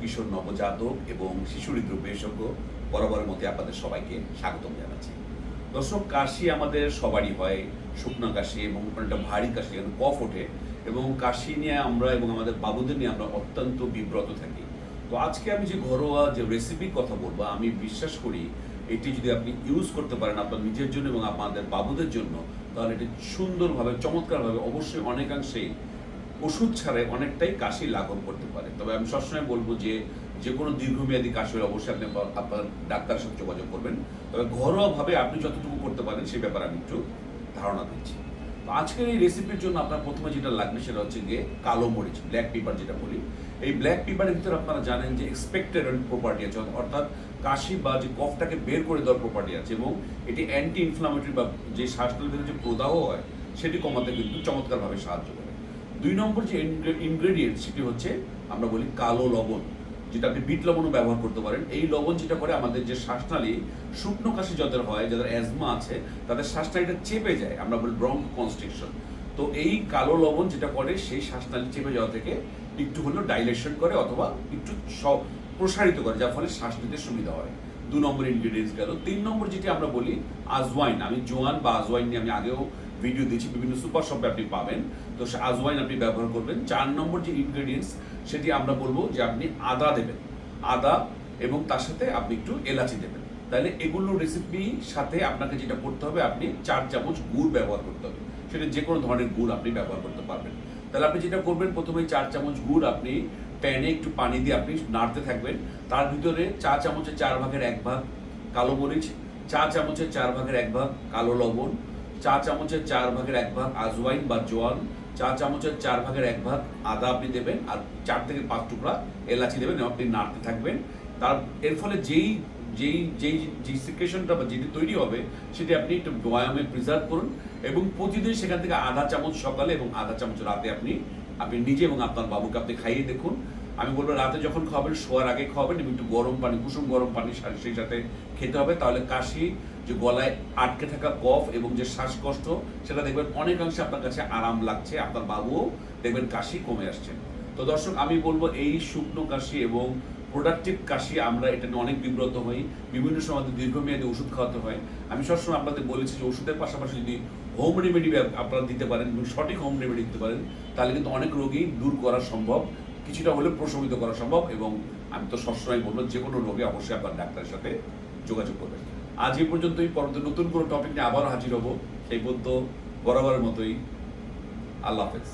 কিশোর নবজাতক এবং শিশু হৃদরোগ বিশেষজ্ঞ বরাবরের মধ্যে আপনাদের সবাইকে স্বাগতম জানাচ্ছি। দর্শক, কাশি আমাদের সবারই হয়, শুকনো কাশি এবং একটা ভারী কাশি যেন কফ ওঠে এবং কাশি নিয়ে আমরা এবং আমাদের বাবুদের নিয়ে আমরা অত্যন্ত বিব্রত থাকি। তো আজকে আমি যে ঘরোয়া যে রেসিপির কথা বলব, আমি বিশ্বাস করি এটি যদি আপনি ইউজ করতে পারেন আপনার নিজের জন্য এবং আপনাদের বাবুদের জন্য, তাহলে এটি সুন্দরভাবে, চমৎকারভাবে অবশ্যই অনেকাংশেই ওষুধ ছাড়াই অনেকটাই কাশি লাঘব করতে পারে। তবে আমি সবসময় বলব যে যে কোনো দীর্ঘমেয়াদী কাশি হলে অবশ্যই আপনি আপনার- ডাক্তারের সাথে যোগাযোগ করবেন। তবে ঘরোয়াভাবে আপনি যতটুকু করতে পারেন সে ব্যাপারে আমি একটু ধারণা দিচ্ছি। তো আজকের এই রেসিপির জন্য আপনার প্রথমে যেটা লাগবে সেটা হচ্ছে গিয়ে কালো মরিচ ব্ল্যাক পেপার যেটা বলি। এই ব্ল্যাক পেপারের ভিতরে আপনারা জানেন যে এক্সপেক্টেড প্রপার্টি আছে, অর্থাৎ কাশি বা যে কফটাকে বের করে দেওয়ার প্রপার্টি আছে এবং এটি অ্যান্টি ইনফ্লামেটরি বা যে শ্বাসনালীর যে প্রদাহ হয়, সেটি কমাতে কিন্তু চমৎকারভাবে সাহায্য করে। দুই নম্বর যে ইনগ্রেডিয়েন্ট সেটি হচ্ছে আমরা বলি কালো লবণ, যেটা আপনি বিট লবণও ব্যবহার করতে পারেন। এই লবণ যেটা করে আমাদের যে শ্বাসনালী শুকনো কাশি যাদের হয়, যাদের অ্যাজমা আছে, তাদের শ্বাসনালীটা চেপে যায়। আমরা বলি ব্রঙ্ক কনস্ট্রিকশন তো এই কালো লবণ যেটা করে, সেই শ্বাসনালী চেপে যাওয়া থেকে একটু হলেও ডাইলেশন করে অথবা একটু প্রসারিত করে, যার ফলে শ্বাস নিতে সুবিধা হয়। দু নম্বর ইনগ্রেডিয়েন্টস গেল। তিন নম্বর যেটি আমরা বলি আজওয়াইন। আমি জোয়ান বা আজওয়াইন নিয়ে আমি আগেও ভিডিও দিয়েছি বিভিন্ন সুপার শপে আপনি পাবেন। তো আজওয়াইন আপনি ব্যবহার করবেন। চার নম্বর যে ইনগ্রেডিয়েন্টস সেটি আমরা বলব যে আপনি আদা দেবেন। আদা এবং তার সাথে আপনি একটু এলাচি দেবেন। তাহলে এগুলো রেসিপির সাথে আপনাকে যেটা করতে হবে, আপনি চার চামচ গুড় ব্যবহার করতে হবে। সেটা যে কোনো ধরনের গুড় আপনি ব্যবহার করতে পারবেন। তাহলে আপনি যেটা করবেন, প্রথমে চার চামচ গুড় আপনি প্যানে একটু পানি দিয়ে আপনি নাড়তে থাকবেন। তার ভিতরে চা চামচের চার ভাগের এক ভাগ কালো মরিচ চা চামচের চার ভাগের এক ভাগ কালো লবণ চা চামচের চার ভাগের এক ভাগ আজওয়াইন বা জোয়ান, চা চামচের চার ভাগের এক ভাগ আদা আপনি দেবেন আর চার থেকে পাঁচ টুকরা এলাচি দেবেন এবং আপনি নাড়তে থাকবেন। তার, এর ফলে যেই যেই যেই যে সিক্রেশনটা বা যেটি তৈরি হবে, সেটি আপনি একটু বয়ামে প্রিজার্ভ করুন এবং প্রতিদিন সেখান থেকে আধা চামচ সকালে এবং আধা চামচ রাতে আপনি আপনি নিজে এবং আপনার বাবুকে আপনি খাইয়ে দেখুন। আমি বলব রাতে যখন খাবেন শোয়ার আগে খাওয়াবেন এবং একটু গরম পানি, কুসুম গরম পানি সেই সাথে খেতে হবে। তাহলে কাশি যে গলায় আটকে থাকা কফ এবং যে শ্বাসকষ্ট, সেটা দেখবেন অনেকাংশে আপনার কাছে আরাম লাগছে, আপনার বাবুও দেখবেন কাশি কমে আসছে। তো দর্শক, আমি বলব এই শুকনো কাশি এবং প্রোডাক্টিভ কাশি আমরা এটা নিয়ে অনেক বিব্রত হই, বিভিন্ন সময় দীর্ঘমেয়াদী ওষুধ খাওয়াতে হয়। আমি সবসময় আপনাদের বলেছি যে ওষুধের পাশাপাশি যদি হোম রেমেডি আপনারা দিতে পারেন এবং সঠিক হোম রেমেডি দিতে পারেন, তাহলে কিন্তু অনেক রোগী দূর করা সম্ভব, কিছুটা হলেও প্রশমিত করা সম্ভব এবং আমি তো সবসময় বলব যে কোনো রোগে অবশ্যই আপনার ডাক্তারের সাথে যোগাযোগ করবেন। আজ এই পর্যন্তই, পরবর্তী নতুন কোনো টপিক নিয়ে আবার হাজির হব। সেই পর্যন্ত বরাবরের মতোই। আল্লাহ হাফেজ।